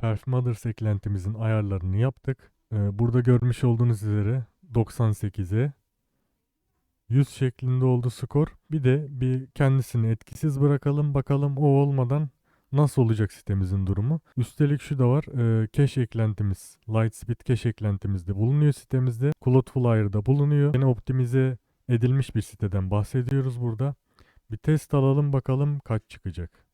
Perf eklentimizin ayarlarını yaptık. Ee, burada görmüş olduğunuz üzere 98'e 100 şeklinde oldu skor. Bir de bir kendisini etkisiz bırakalım bakalım o olmadan nasıl olacak sitemizin durumu. Üstelik şu da var. E, cache eklentimiz, Lightspeed cache eklentimiz de bulunuyor sitemizde. Cloudflyer'da bulunuyor. Yine optimize edilmiş bir siteden bahsediyoruz burada. Bir test alalım bakalım kaç çıkacak.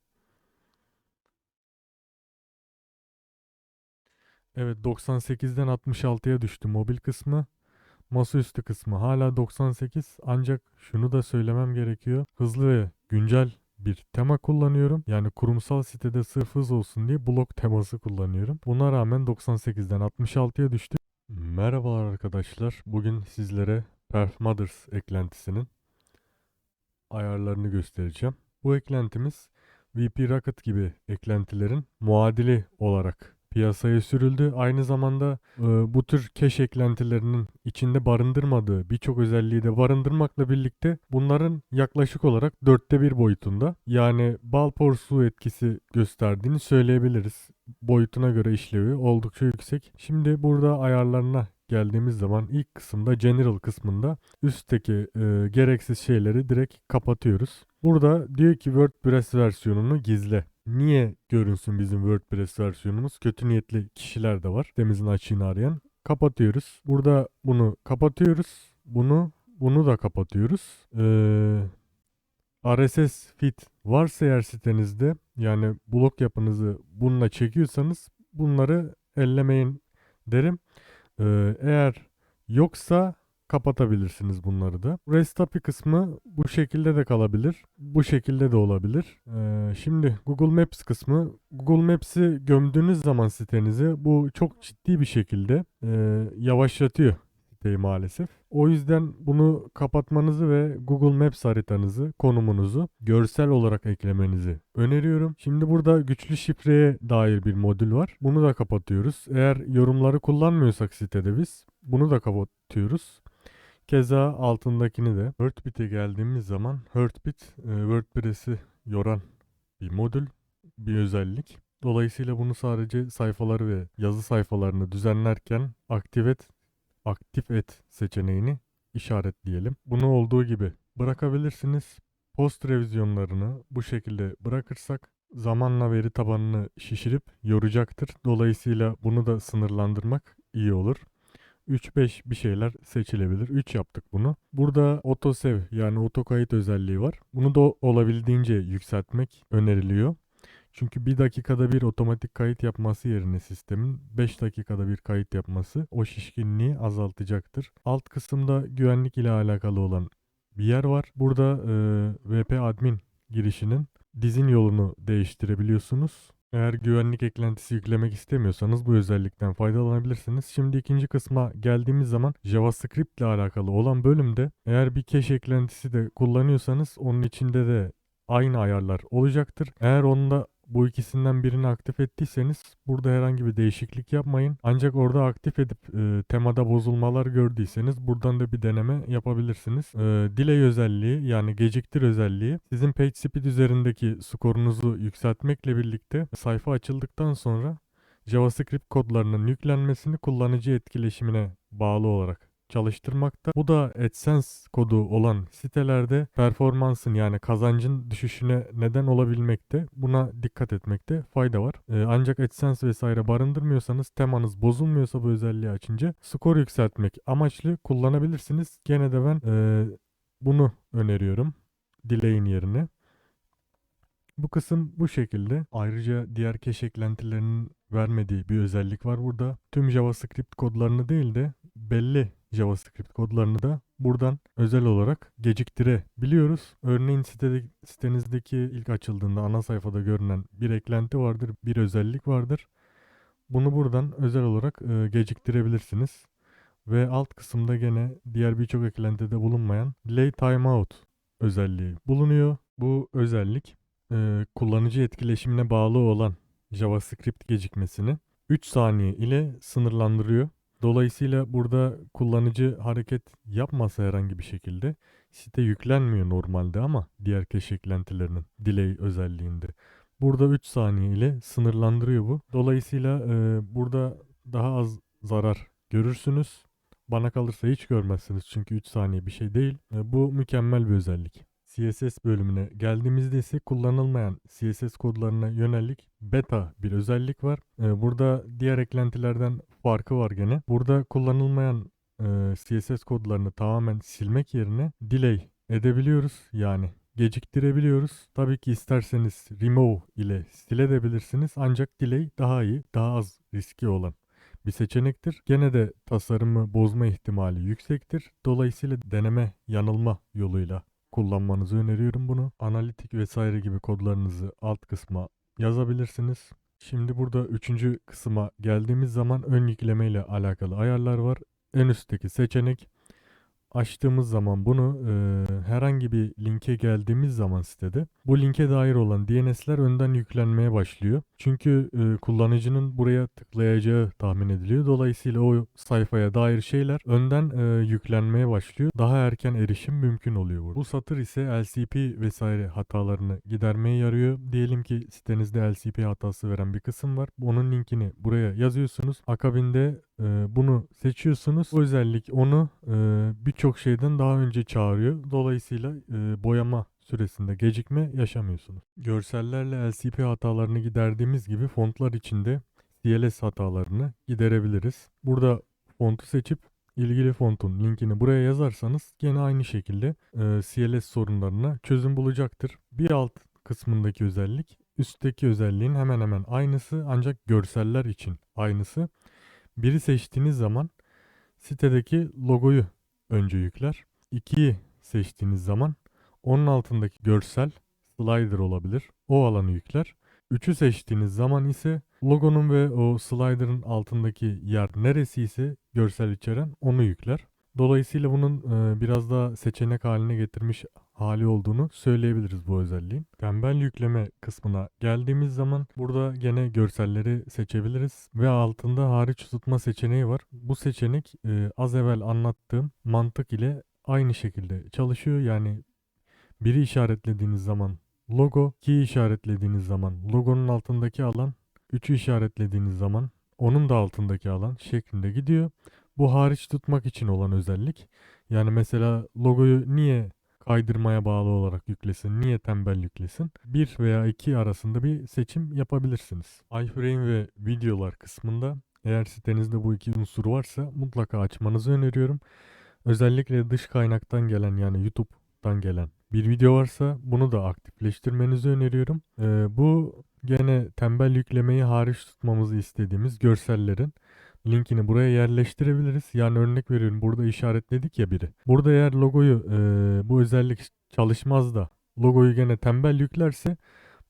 Evet 98'den 66'ya düştü mobil kısmı. Masaüstü kısmı hala 98 ancak şunu da söylemem gerekiyor. Hızlı ve güncel bir tema kullanıyorum. Yani kurumsal sitede sırf hız olsun diye blok teması kullanıyorum. Buna rağmen 98'den 66'ya düştü. Merhabalar arkadaşlar. Bugün sizlere Perf Mothers eklentisinin ayarlarını göstereceğim. Bu eklentimiz VP Rocket gibi eklentilerin muadili olarak piyasaya sürüldü. Aynı zamanda e, bu tür cache eklentilerinin içinde barındırmadığı birçok özelliği de barındırmakla birlikte bunların yaklaşık olarak dörtte bir boyutunda yani bal porsuğu etkisi gösterdiğini söyleyebiliriz. Boyutuna göre işlevi oldukça yüksek. Şimdi burada ayarlarına geldiğimiz zaman ilk kısımda general kısmında üstteki e, gereksiz şeyleri direkt kapatıyoruz. Burada diyor ki WordPress versiyonunu gizle. Niye görünsün bizim WordPress versiyonumuz? Kötü niyetli kişiler de var. Sitemizin açığını arayan. Kapatıyoruz. Burada bunu kapatıyoruz. Bunu bunu da kapatıyoruz. Ee, RSS feed varsa eğer sitenizde yani blok yapınızı bununla çekiyorsanız bunları ellemeyin derim. Ee, eğer yoksa kapatabilirsiniz bunları da. API kısmı bu şekilde de kalabilir. Bu şekilde de olabilir. Ee, şimdi Google Maps kısmı. Google Maps'i gömdüğünüz zaman sitenize bu çok ciddi bir şekilde e, yavaşlatıyor siteyi maalesef. O yüzden bunu kapatmanızı ve Google Maps haritanızı, konumunuzu görsel olarak eklemenizi öneriyorum. Şimdi burada güçlü şifreye dair bir modül var. Bunu da kapatıyoruz. Eğer yorumları kullanmıyorsak sitede biz bunu da kapatıyoruz. Keza altındakini de WordBit'e geldiğimiz zaman WordBit e, WordPress'i yoran bir modül, bir özellik. Dolayısıyla bunu sadece sayfaları ve yazı sayfalarını düzenlerken aktif et, aktif et seçeneğini işaretleyelim. Bunu olduğu gibi bırakabilirsiniz. Post revizyonlarını bu şekilde bırakırsak zamanla veri tabanını şişirip yoracaktır. Dolayısıyla bunu da sınırlandırmak iyi olur. 3-5 bir şeyler seçilebilir. 3 yaptık bunu. Burada otosev yani otokayıt özelliği var. Bunu da olabildiğince yükseltmek öneriliyor. Çünkü bir dakikada bir otomatik kayıt yapması yerine sistemin 5 dakikada bir kayıt yapması o şişkinliği azaltacaktır. Alt kısımda güvenlik ile alakalı olan bir yer var. Burada e, VP admin girişinin dizin yolunu değiştirebiliyorsunuz. Eğer güvenlik eklentisi yüklemek istemiyorsanız bu özellikten faydalanabilirsiniz. Şimdi ikinci kısma geldiğimiz zaman JavaScript ile alakalı olan bölümde eğer bir cache eklentisi de kullanıyorsanız onun içinde de aynı ayarlar olacaktır. Eğer onda bu ikisinden birini aktif ettiyseniz burada herhangi bir değişiklik yapmayın. Ancak orada aktif edip e, temada bozulmalar gördüyseniz buradan da bir deneme yapabilirsiniz. E, delay özelliği yani geciktir özelliği sizin PageSpeed üzerindeki skorunuzu yükseltmekle birlikte sayfa açıldıktan sonra JavaScript kodlarının yüklenmesini kullanıcı etkileşimine bağlı olarak çalıştırmakta. Bu da AdSense kodu olan sitelerde performansın yani kazancın düşüşüne neden olabilmekte. Buna dikkat etmekte fayda var. Ee, ancak AdSense vesaire barındırmıyorsanız temanız bozulmuyorsa bu özelliği açınca skor yükseltmek amaçlı kullanabilirsiniz. Gene de ben e, bunu öneriyorum. Delay'in yerine. Bu kısım bu şekilde. Ayrıca diğer cache eklentilerinin vermediği bir özellik var burada. Tüm JavaScript kodlarını değil de belli JavaScript kodlarını da buradan özel olarak geciktirebiliyoruz. Örneğin sitede, sitenizdeki ilk açıldığında ana sayfada görünen bir eklenti vardır, bir özellik vardır. Bunu buradan özel olarak e, geciktirebilirsiniz. Ve alt kısımda gene diğer birçok eklentide bulunmayan Delay Timeout özelliği bulunuyor. Bu özellik e, kullanıcı etkileşimine bağlı olan JavaScript gecikmesini 3 saniye ile sınırlandırıyor. Dolayısıyla burada kullanıcı hareket yapmasa herhangi bir şekilde site yüklenmiyor normalde ama diğer cache eklentilerinin delay özelliğinde. Burada 3 saniye ile sınırlandırıyor bu. Dolayısıyla e, burada daha az zarar görürsünüz. Bana kalırsa hiç görmezsiniz çünkü 3 saniye bir şey değil. E, bu mükemmel bir özellik. CSS bölümüne geldiğimizde ise kullanılmayan CSS kodlarına yönelik beta bir özellik var. E, burada diğer eklentilerden farkı var gene. Burada kullanılmayan e, CSS kodlarını tamamen silmek yerine delay edebiliyoruz. Yani geciktirebiliyoruz. Tabii ki isterseniz remove ile silebilirsiniz ancak delay daha iyi, daha az riski olan bir seçenektir. Gene de tasarımı bozma ihtimali yüksektir. Dolayısıyla deneme yanılma yoluyla kullanmanızı öneriyorum bunu. Analitik vesaire gibi kodlarınızı alt kısma yazabilirsiniz. Şimdi burada üçüncü kısma geldiğimiz zaman ön yükleme ile alakalı ayarlar var. En üstteki seçenek açtığımız zaman bunu e, herhangi bir linke geldiğimiz zaman sitede bu linke dair olan DNS'ler önden yüklenmeye başlıyor. Çünkü e, kullanıcının buraya tıklayacağı tahmin ediliyor. Dolayısıyla o sayfaya dair şeyler önden e, yüklenmeye başlıyor. Daha erken erişim mümkün oluyor burada. Bu satır ise LCP vesaire hatalarını gidermeye yarıyor. Diyelim ki sitenizde LCP hatası veren bir kısım var. Onun linkini buraya yazıyorsunuz. Akabinde e, bunu seçiyorsunuz. Bu özellik onu e, birçok şeyden daha önce çağırıyor. Dolayısıyla e, boyama süresinde gecikme yaşamıyorsunuz. Görsellerle LCP hatalarını giderdiğimiz gibi fontlar içinde CLS hatalarını giderebiliriz. Burada fontu seçip ilgili fontun linkini buraya yazarsanız gene aynı şekilde e, CLS sorunlarına çözüm bulacaktır. Bir alt kısmındaki özellik üstteki özelliğin hemen hemen aynısı ancak görseller için aynısı. Biri seçtiğiniz zaman sitedeki logoyu önce yükler. İkiyi seçtiğiniz zaman onun altındaki görsel slider olabilir. O alanı yükler. Üçü seçtiğiniz zaman ise logonun ve o slider'ın altındaki yer neresi ise görsel içeren onu yükler. Dolayısıyla bunun e, biraz daha seçenek haline getirmiş hali olduğunu söyleyebiliriz bu özelliğin. Tembel yükleme kısmına geldiğimiz zaman burada gene görselleri seçebiliriz ve altında hariç tutma seçeneği var. Bu seçenek e, az evvel anlattığım mantık ile aynı şekilde çalışıyor. Yani biri işaretlediğiniz zaman logo, ki işaretlediğiniz zaman logonun altındaki alan, üçü işaretlediğiniz zaman onun da altındaki alan şeklinde gidiyor. Bu hariç tutmak için olan özellik. Yani mesela logoyu niye kaydırmaya bağlı olarak yüklesin, niye tembel yüklesin? Bir veya iki arasında bir seçim yapabilirsiniz. iFrame ve videolar kısmında eğer sitenizde bu iki unsur varsa mutlaka açmanızı öneriyorum. Özellikle dış kaynaktan gelen yani YouTube'dan gelen bir video varsa bunu da aktifleştirmenizi öneriyorum. Ee, bu gene tembel yüklemeyi hariç tutmamızı istediğimiz görsellerin linkini buraya yerleştirebiliriz. Yani örnek veriyorum burada işaretledik ya biri. Burada eğer logoyu e, bu özellik çalışmaz da logoyu gene tembel yüklerse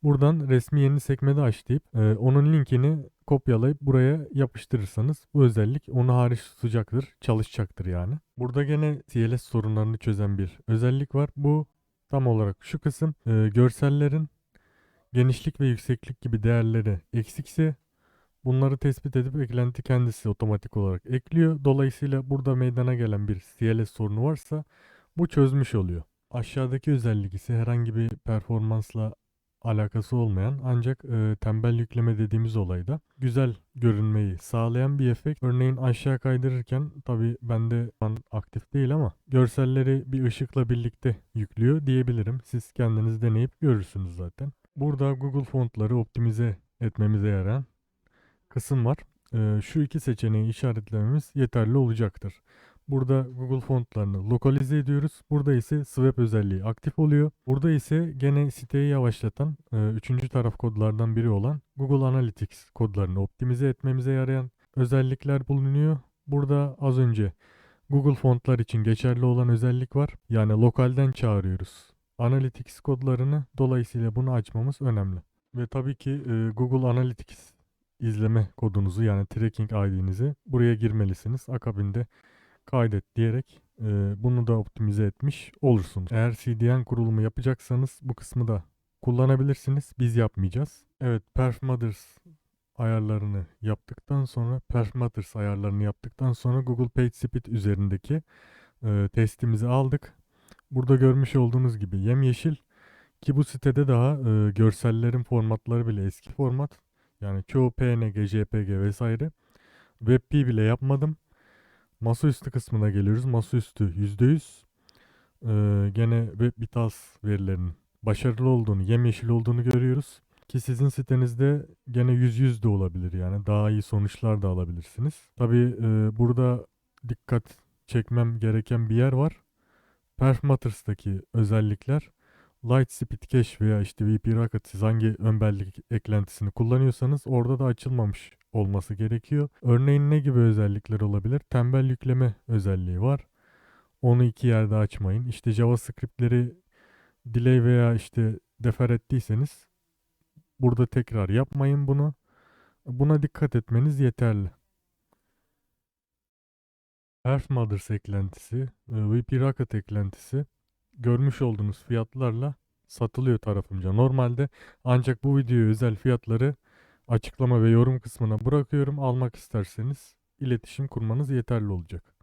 buradan resmi yeni sekmede aç deyip e, onun linkini kopyalayıp buraya yapıştırırsanız bu özellik onu hariç tutacaktır, çalışacaktır yani. Burada gene CLS sorunlarını çözen bir özellik var. Bu tam olarak şu kısım e, görsellerin genişlik ve yükseklik gibi değerleri eksikse bunları tespit edip eklenti kendisi otomatik olarak ekliyor. Dolayısıyla burada meydana gelen bir CLS sorunu varsa bu çözmüş oluyor. Aşağıdaki özellik ise herhangi bir performansla alakası olmayan ancak e, tembel yükleme dediğimiz olayda güzel görünmeyi sağlayan bir efekt. Örneğin aşağı kaydırırken tabi bende an aktif değil ama görselleri bir ışıkla birlikte yüklüyor diyebilirim. Siz kendiniz deneyip görürsünüz zaten. Burada Google fontları optimize etmemize yarayan kısım var. E, şu iki seçeneği işaretlememiz yeterli olacaktır. Burada Google fontlarını lokalize ediyoruz. Burada ise swap özelliği aktif oluyor. Burada ise gene siteyi yavaşlatan e, üçüncü taraf kodlardan biri olan Google Analytics kodlarını optimize etmemize yarayan özellikler bulunuyor. Burada az önce Google fontlar için geçerli olan özellik var. Yani lokalden çağırıyoruz. Analytics kodlarını dolayısıyla bunu açmamız önemli. Ve tabii ki e, Google Analytics izleme kodunuzu yani tracking ID'nizi buraya girmelisiniz. Akabinde kaydet diyerek e, bunu da optimize etmiş olursunuz. Eğer CDN kurulumu yapacaksanız bu kısmı da kullanabilirsiniz. Biz yapmayacağız. Evet Perf Mothers ayarlarını yaptıktan sonra Perf Mothers ayarlarını yaptıktan sonra Google PageSpeed üzerindeki e, testimizi aldık. Burada görmüş olduğunuz gibi yemyeşil Ki bu sitede daha e, görsellerin formatları bile eski format. Yani çoğu PNG, JPG vesaire. WebP bile yapmadım. Masaüstü kısmına geliyoruz. Masaüstü %100. Ee, gene WebBitals verilerinin başarılı olduğunu, yemyeşil olduğunu görüyoruz. Ki sizin sitenizde gene yüz yüz de olabilir yani daha iyi sonuçlar da alabilirsiniz. Tabii e, burada dikkat çekmem gereken bir yer var. Perf özellikler Light Speed Cache veya işte VP Rocket siz hangi ön belleği eklentisini kullanıyorsanız orada da açılmamış olması gerekiyor. Örneğin ne gibi özellikler olabilir? Tembel yükleme özelliği var. Onu iki yerde açmayın. İşte JavaScript'leri delay veya işte defer ettiyseniz burada tekrar yapmayın bunu. Buna dikkat etmeniz yeterli. Perf Mothers eklentisi, e, VP Rocket eklentisi görmüş olduğunuz fiyatlarla satılıyor tarafımca. Normalde ancak bu videoya özel fiyatları açıklama ve yorum kısmına bırakıyorum. Almak isterseniz iletişim kurmanız yeterli olacak.